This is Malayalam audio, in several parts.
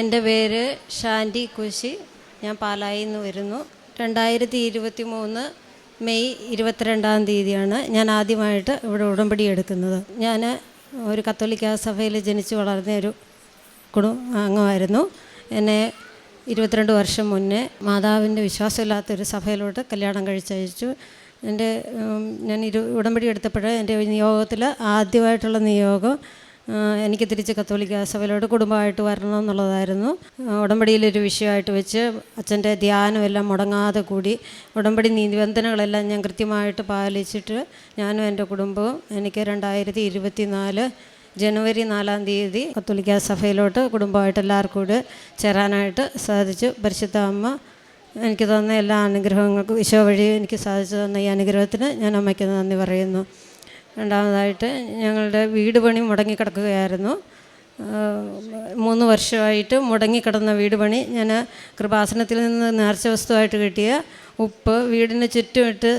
എന്റെ പേര് ഷാൻഡി കുശി. ഞാൻ പാലായിൽ നിന്ന് വരുന്നു. രണ്ടായിരത്തി ഇരുപത്തി മൂന്ന് മെയ് ഇരുപത്തിരണ്ടാം തീയതിയാണ് ഞാൻ ആദ്യമായിട്ട് ഇവിടെ ഉടമ്പടി എടുക്കുന്നത്. ഞാൻ ഒരു കത്തോലിക്ക സഭയിൽ ജനിച്ചു വളർന്ന ഒരു കുടും അംഗമായിരുന്നു. എന്നെ ഇരുപത്തിരണ്ട് വർഷം മുന്നേ മാതാവിന്റെ വിശ്വാസമില്ലാത്തൊരു സഭയിലോട്ട് കല്യാണം കഴിച്ചയച്ചു. എന്റെ ഞാൻ ഇരു ഉടമ്പടി എടുത്തപ്പോൾ എന്റെ നിയോഗത്തിൽ ആദ്യമായിട്ടുള്ള നിയോഗം എനിക്ക് തിരിച്ച് കത്തോലിക്ക സഭയിലോട്ട് കുടുംബമായിട്ട് വരണം എന്നുള്ളതായിരുന്നു. ഉടമ്പടിയിലൊരു വിഷയമായിട്ട് വെച്ച് അച്ഛന്റെ ധ്യാനമെല്ലാം മുടങ്ങാതെ കൂടി ഉടമ്പടി നിബന്ധനകളെല്ലാം ഞാൻ കൃത്യമായിട്ട് പാലിച്ചിട്ട് ഞാനും എന്റെ കുടുംബവും എനിക്ക് രണ്ടായിരത്തി ഇരുപത്തി നാല് ജനുവരി നാലാം തീയതി കത്തോലിക്ക സഭയിലോട്ട് കുടുംബമായിട്ട് എല്ലാവർക്കും കൂടെ ചേരാനായിട്ട് സാധിച്ചു. പരിശുദ്ധ അമ്മ എനിക്ക് തന്ന എല്ലാ അനുഗ്രഹങ്ങൾക്കും ഈശോ വഴി എനിക്ക് സാധിച്ചു തന്ന ഈ അനുഗ്രഹത്തിന് ഞാൻ അമ്മയ്ക്ക് നന്ദി പറയുന്നു. രണ്ടാമതായിട്ട് ഞങ്ങളുടെ വീട് പണി മുടങ്ങിക്കിടക്കുകയായിരുന്നു മൂന്ന് വർഷമായിട്ട് മുടങ്ങിക്കിടന്ന വീട് പണി ഞാൻ കൃപാസനത്തിൽ നിന്ന് നേർച്ച വസ്തുവായിട്ട് കിട്ടിയ ഉപ്പ് വീടിന് ചുറ്റുമിട്ട്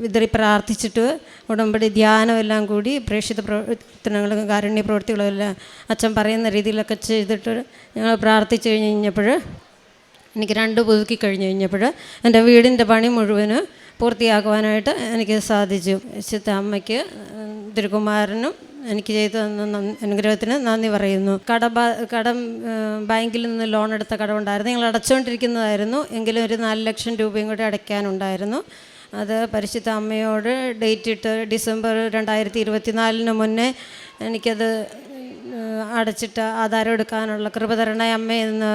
വിതറി പ്രാർത്ഥിച്ചിട്ട് ഉടമ്പടി ധ്യാനമെല്ലാം കൂടി പ്രേക്ഷിത പ്രവർത്തനങ്ങളും കാരുണ്യ പ്രവൃത്തികളും എല്ലാം അച്ഛൻ പറയുന്ന രീതിയിലൊക്കെ ചെയ്തിട്ട് ഞങ്ങൾ പ്രാർത്ഥിച്ചു കഴിഞ്ഞ് കഴിഞ്ഞപ്പോൾ എനിക്ക് രണ്ട് പുതുക്കി കഴിഞ്ഞ് കഴിഞ്ഞപ്പോൾ എന്റെ വീടിന്റെ പണി മുഴുവൻ പൂർത്തിയാക്കുവാനായിട്ട് എനിക്ക് സാധിച്ചു. വിശുദ്ധ അമ്മയ്ക്ക് തിരുകുമാരനും എനിക്ക് ചെയ്തു തന്ന അനുഗ്രഹത്തിന് നന്ദി പറയുന്നു. കട കടം ബാങ്കിൽ നിന്ന് ലോൺ എടുത്ത കടമുണ്ടായിരുന്നു ഞങ്ങൾ അടച്ചുകൊണ്ടിരിക്കുന്നതായിരുന്നു എങ്കിലും ഒരു നാല് ലക്ഷം രൂപയും കൂടി അടയ്ക്കാനുണ്ടായിരുന്നു. അത് പരിശുദ്ധ അമ്മയോട് ഡേറ്റ് ഇട്ട് ഡിസംബർ രണ്ടായിരത്തി ഇരുപത്തിനാലിന് മുന്നേ എനിക്കത് അടച്ചിട്ട് ആധാരം എടുക്കാനുള്ള കൃപ തരണേ അമ്മ എന്ന്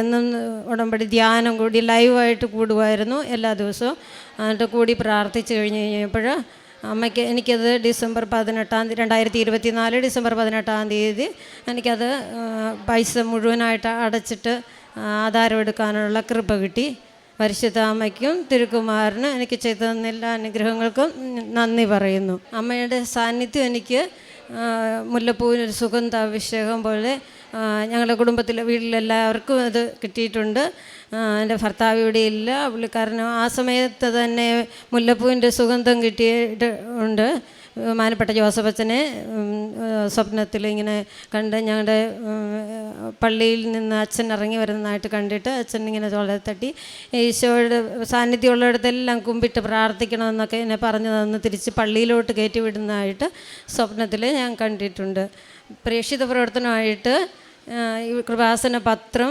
എന്നും ഉടമ്പടി ധ്യാനം കൂടി ലൈവായിട്ട് കൂടുമായിരുന്നു എല്ലാ ദിവസവും. എന്നിട്ട് കൂടി പ്രാർത്ഥിച്ചു കഴിഞ്ഞ് കഴിഞ്ഞപ്പോൾ അമ്മയ്ക്ക് എനിക്കത് ഡിസംബർ പതിനെട്ടാം തീയതി രണ്ടായിരത്തി ഇരുപത്തി നാല് ഡിസംബർ പതിനെട്ടാം തീയതി എനിക്കത് പൈസ മുഴുവനായിട്ട് അടച്ചിട്ട് ആധാരം എടുക്കാനുള്ള കൃപ കിട്ടി. പരിശുദ്ധ അമ്മയ്ക്കും തിരുക്കുമാറിനും എനിക്ക് ചെയ്തു എല്ലാ അനുഗ്രഹങ്ങൾക്കും നന്ദി പറയുന്നു. അമ്മയുടെ സാന്നിധ്യം എനിക്ക് മുല്ലപ്പൂവിനൊരു സുഗന്ധ അഭിഷേകം പോലെ ഞങ്ങളുടെ കുടുംബത്തിലെ വീട്ടിലെല്ലാവർക്കും അത് കിട്ടിയിട്ടുണ്ട്. എന്റെ ഭർത്താവ് ഇവിടെ ഇല്ല. പുള്ളിക്കാരന് ആ സമയത്ത് തന്നെ മുല്ലപ്പൂവിന്റെ സുഗന്ധം കിട്ടിയിട്ട് ഉണ്ട്. ബഹുമാനപ്പെട്ട ജോസഫ് അച്ഛനെ സ്വപ്നത്തിൽ ഇങ്ങനെ കണ്ട് ഞങ്ങളുടെ പള്ളിയിൽ നിന്ന് അച്ഛൻ ഇറങ്ങി വരുന്നതായിട്ട് കണ്ടിട്ട് അച്ഛൻ ഇങ്ങനെ തോളെ തട്ടി ഈശോയുടെ സാന്നിധ്യമുള്ളിടത്തെല്ലാം കുമ്പിട്ട് പ്രാർത്ഥിക്കണമെന്നൊക്കെ എന്നെ പറഞ്ഞു തന്ന് തിരിച്ച് പള്ളിയിലോട്ട് കയറ്റി വിടുന്നതായിട്ട് സ്വപ്നത്തിൽ ഞാൻ കണ്ടിട്ടുണ്ട്. പ്രേക്ഷിത പ്രവർത്തനമായിട്ട് ഈ കൃപാസന പത്രം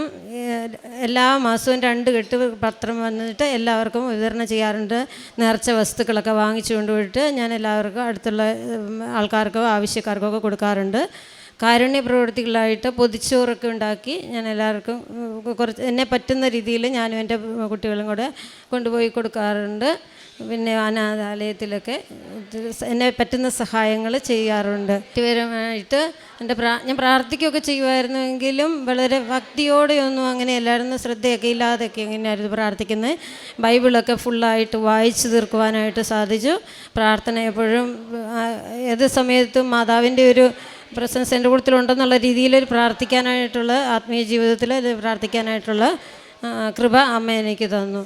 എല്ലാ മാസവും രണ്ട് കെട്ട് പത്രം വന്നിട്ട് എല്ലാവർക്കും വിതരണം ചെയ്യാറുണ്ട്. നേർച്ച വസ്തുക്കളൊക്കെ വാങ്ങിച്ചു കൊണ്ടുപോയിട്ട് ഞാൻ എല്ലാവർക്കും അടുത്തുള്ള ആൾക്കാർക്കോ ആവശ്യക്കാർക്കോ ഒക്കെ കൊടുക്കാറുണ്ട്. കാരുണ്യ പ്രവൃത്തികളായിട്ട് പൊതിച്ചോറൊക്കെ ഉണ്ടാക്കി ഞാൻ എല്ലാവർക്കും കുറച്ച് എന്നെ പറ്റുന്ന രീതിയിൽ ഞാനും എന്റെ കുട്ടികളും കൂടെ കൊണ്ടുപോയി കൊടുക്കാറുണ്ട്. പിന്നെ അനാഥാലയത്തിലൊക്കെ എന്നെ പറ്റുന്ന സഹായങ്ങൾ ചെയ്യാറുണ്ട്. വ്യക്തിപരമായിട്ട് എന്റെ പ്രാ ഞാൻ പ്രാർത്ഥിക്കുകയൊക്കെ ചെയ്യുമായിരുന്നുവെങ്കിലും വളരെ ഭക്തിയോടെയൊന്നും അങ്ങനെ എല്ലാവരും ശ്രദ്ധയൊക്കെ ഇല്ലാതെയൊക്കെ എങ്ങനെയായിരുന്നു പ്രാർത്ഥിക്കുന്നത്. ബൈബിളൊക്കെ ഫുള്ളായിട്ട് വായിച്ചു തീർക്കുവാനായിട്ട് സാധിച്ചു. പ്രാർത്ഥന എപ്പോഴും ഏത് സമയത്തും മാതാവിന്റെ ഒരു പ്രസൻസ് എന്റെ കൂട്ടത്തിലുണ്ടെന്നുള്ള രീതിയിൽ പ്രാർത്ഥിക്കാനായിട്ടുള്ള ആത്മീയ ജീവിതത്തിൽ പ്രാർത്ഥിക്കാനായിട്ടുള്ള കൃപ അമ്മ എനിക്ക് തന്നു.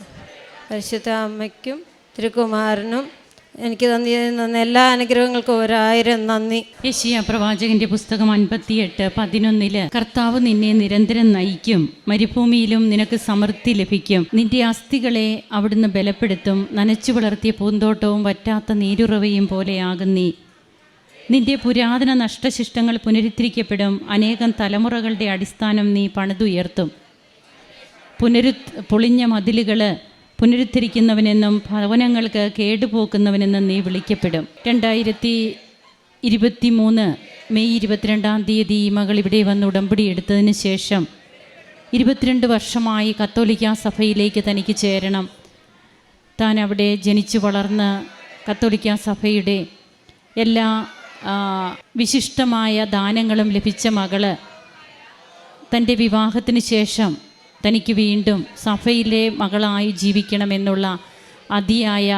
പരിശുദ്ധ അമ്മയ്ക്കും തിരുക്കുമാരനും എനിക്ക് തന്നി എല്ലാ അനുഗ്രഹങ്ങൾക്കും ഒരായിരം നന്ദി. യശിയ പ്രവാചകന്റെ പുസ്തകം അൻപത്തിയെട്ട് പതിനൊന്നിൽ കർത്താവ് നിന്നെ നിരന്തരം നയിക്കും മരുഭൂമിയിലും നിനക്ക് സമൃദ്ധി ലഭിക്കും. നിന്റെ അസ്ഥികളെ അവിടുന്ന് ബലപ്പെടുത്തും നനച്ചു വളർത്തിയ പൂന്തോട്ടവും വറ്റാത്ത നീരുറവയും പോലെയാകും നീ. നിന്റെ പുരാതന നഷ്ടശിഷ്ടങ്ങൾ പുനരുദ്ധരിക്കപ്പെടും അനേകം തലമുറകളുടെ അടിസ്ഥാനം നീ പണിതുയർത്തും. പുനരു പൊളിഞ്ഞ മതിലുകൾ പുനരുദ്ധരിക്കുന്നവനെന്നും ഭവനങ്ങൾക്ക് കേടുപോക്കുന്നവനെന്നും നീ വിളിക്കപ്പെടും. രണ്ടായിരത്തി ഇരുപത്തി മൂന്ന് മെയ് ഇരുപത്തിരണ്ടാം തീയതി ഈ മകൾ ഇവിടെ വന്ന് ഉടമ്പടി എടുത്തതിന് ശേഷം ഇരുപത്തിരണ്ട് വർഷമായി കത്തോലിക്ക സഭയിലേക്ക് തനിക്ക് ചേരണം. താൻ അവിടെ ജനിച്ചു വളർന്ന് കത്തോലിക്ക സഭയുടെ എല്ലാ വിശിഷ്ടമായ ദാനങ്ങളും ലഭിച്ച മകൾ തന്റെ വിവാഹത്തിന് ശേഷം തനിക്ക് വീണ്ടും സഫയിലെ മകളായി ജീവിക്കണമെന്നുള്ള അതിയായ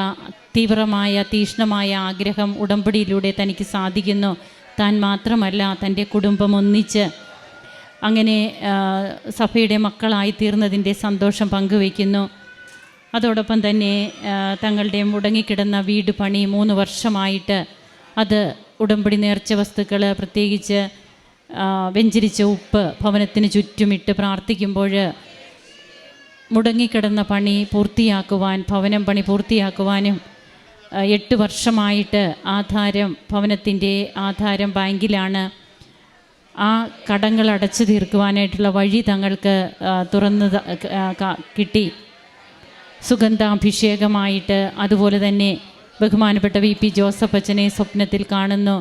തീവ്രമായ തീഷ്ണമായ ആഗ്രഹം ഉടമ്പടിയിലൂടെ തനിക്ക് സാധിക്കുന്നു. താൻ മാത്രമല്ല തന്റെ കുടുംബം ഒന്നിച്ച് അങ്ങനെ സഫയുടെ മക്കളായി തീർന്നതിന്റെ സന്തോഷം പങ്കുവയ്ക്കുന്നു. അതോടൊപ്പം തന്നെ തങ്ങളുടെ മുടങ്ങിക്കിടന്ന വീട് പണി മൂന്ന് വർഷമായിട്ട് അത് ഉടമ്പടി നേർച്ച വസ്തുക്കൾ പ്രത്യേകിച്ച് വെഞ്ചരിച്ച ഉപ്പ് ഭവനത്തിന് ചുറ്റുമിട്ട് പ്രാർത്ഥിക്കുമ്പോൾ മുടങ്ങിക്കിടന്ന പണി പൂർത്തിയാക്കുവാൻ ഭവനം പണി പൂർത്തിയാക്കുവാനും എട്ട് വർഷമായിട്ട് ആധാരം ഭവനത്തിന്റെ ആധാരം ബാങ്കിലാണ് ആ കടങ്ങൾ അടച്ചു തീർക്കുവാനായിട്ടുള്ള വഴി തങ്ങൾക്ക് തുറന്ന് കിട്ടി. സുഗന്ധാഭിഷേകമായിട്ട് അതുപോലെ തന്നെ ബഹുമാനപ്പെട്ട വി പി ജോസഫ് അച്ഛനെ സ്വപ്നത്തിൽ കാണുന്നു.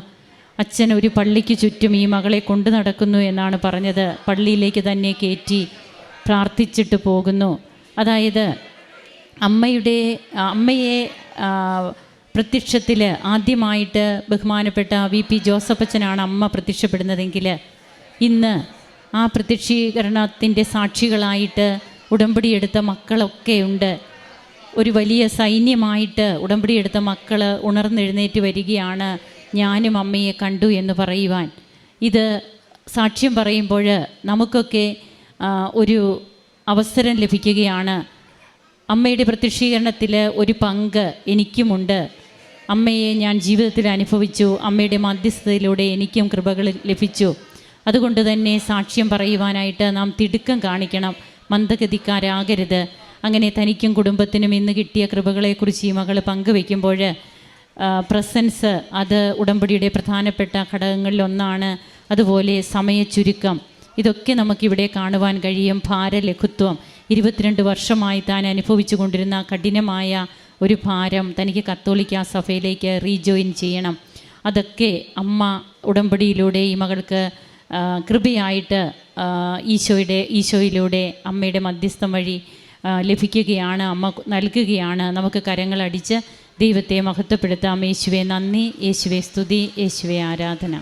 അച്ഛൻ ഒരു പള്ളിക്ക് ചുറ്റും ഈ മകളെ കൊണ്ടു നടക്കുന്നു എന്നാണ് പറഞ്ഞത്. പള്ളിയിലേക്ക് തന്നെ കയറ്റി പ്രാർത്ഥിച്ചിട്ട് പോകുന്നു. അതായത് അമ്മയുടെ അമ്മയെ പ്രത്യക്ഷത്തിൽ ആദ്യമായിട്ട് ബഹുമാനപ്പെട്ട വി പി ജോസഫച്ചനാണ് അമ്മ പ്രത്യക്ഷപ്പെടുന്നതെങ്കിൽ ഇന്ന് ആ പ്രത്യക്ഷീകരണത്തിന്റെ സാക്ഷികളായിട്ട് ഉടമ്പടി എടുത്ത മക്കളൊക്കെ ഉണ്ട്. ഒരു വലിയ സൈന്യമായിട്ട് ഉടമ്പടി എടുത്ത മക്കൾ ഉണർന്നെഴുന്നേറ്റ് വരികയാണ് ഞാനും അമ്മയെ കണ്ടു എന്ന് പറയുവാൻ. ഇത് സാക്ഷ്യം പറയുമ്പോൾ നമുക്കൊക്കെ ഒരു അവസരം ലഭിക്കുകയാണ്. അമ്മയുടെ പ്രത്യക്ഷീകരണത്തിൽ ഒരു പങ്ക് എനിക്കുമുണ്ട്. അമ്മയെ ഞാൻ ജീവിതത്തിൽ അനുഭവിച്ചു. അമ്മയുടെ മധ്യസ്ഥതയിലൂടെ എനിക്കും കൃപകൾ ലഭിച്ചു. അതുകൊണ്ട് തന്നെ സാക്ഷ്യം പറയുവാനായിട്ട് നാം തിടുക്കം കാണിക്കണം. മന്ദഗതിക്കാരാകരുത്. അങ്ങനെ തനിക്കും കുടുംബത്തിനും ഇന്ന് കിട്ടിയ കൃപകളെക്കുറിച്ച് ഈ മകൾ പങ്കുവെക്കുമ്പോൾ പ്രസൻസ് അത് ഉടമ്പടിയുടെ പ്രധാനപ്പെട്ട ഘടകങ്ങളിലൊന്നാണ് അതുപോലെ സമയച്ചുരുക്കം. ഇതൊക്കെ നമുക്കിവിടെ കാണുവാൻ കഴിയും. ഭാരലഘുത്വം ഇരുപത്തിരണ്ട് വർഷമായി താൻ അനുഭവിച്ചു കൊണ്ടിരുന്ന കഠിനമായ ഒരു ഭാരം തനിക്ക് കത്തോലിക്ക സഭയിലേക്ക് റീജോയിൻ ചെയ്യണം. അതൊക്കെ അമ്മ ഉടമ്പടിയിലൂടെ ഈ മകൾക്ക് കൃപയായിട്ട് ഈശോയുടെ ഈശോയിലൂടെ അമ്മയുടെ മധ്യസ്ഥം വഴി ലഭിക്കുകയാണ് അമ്മ നൽകുകയാണ്. നമുക്ക് കരങ്ങളടിച്ച് ദൈവത്തെ മഹത്വപ്പെടുത്താം. യേശുവെ നന്ദി. യേശുവെ സ്തുതി. യേശുവെ ആരാധന.